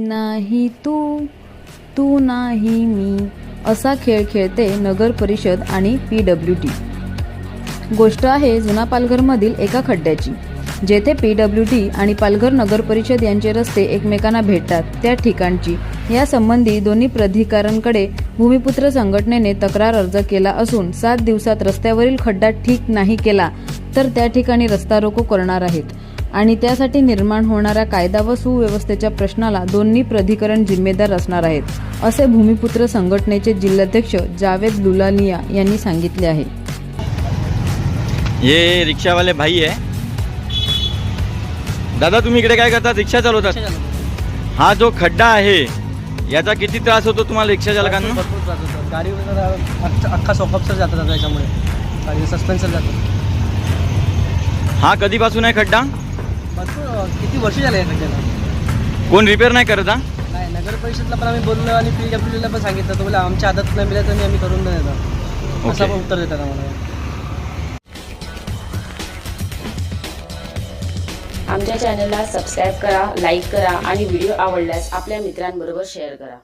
नाही तू? तू नाही मी. असा खेळ खेळते नगर परिषद आणि पी डब्ल्यू टी. गोष्ट आहे जुना पालघरमधील एका खड्ड्याची. जेथे पी डब्ल्यू टी आणि पालघर नगर परिषद यांचे रस्ते एकमेकांना भेटतात त्या ठिकाणची. यासंबंधी दोन्ही प्राधिकाऱ्यांकडे भूमिपुत्र संघटनेने तक्रार अर्ज केला असून सात दिवसात रस्त्यावरील खड्डा ठीक नाही केला तर त्या ठिकाणी रस्ता रोको करणार आहेत. आणि त्यासाठी निर्माण होणाऱ्या कायदा व सुव्यवस्थेच्या प्रश्नाला दोन्ही प्राधिकरण जिम्मेदार असणार आहेत असे भूमिपुत्र संघटनेचे जिल्हाध्यक्ष जावेद लुलानिया यांनी सांगितले आहे. ये रिक्षा वाले भाई आहे दादा तुम्ही इकडे काय करतात रिक्षा चालवतात. हा जो खड्डा आहे याचा किती त्रास होतो तुम्हाला रिक्षा चालकांना? गाडी अख्खा सोकअपसर जातात आता याच्यामुळे गाडी सस्पेन्सर जातं. हा कधीपासून आहे खड्डा? भरपूर किती वर्ष झाले या खड्ड्याला कोण रिपेअर नाही करत हा? नाही नगर परिषदला पण आम्ही बोललो आणि पी डब्ल्यूला पण सांगितलं. तो बोला आमच्या हातात नाही मिळालं तर आम्ही करून नाही देणार असं. पण उत्तर देतात आम्हाला. आमच्या चॅनलला सबस्क्राईब करा लाईक करा आणि व्हिडिओ आवडल्यास आपल्या मित्रांबरोबर शेअर करा.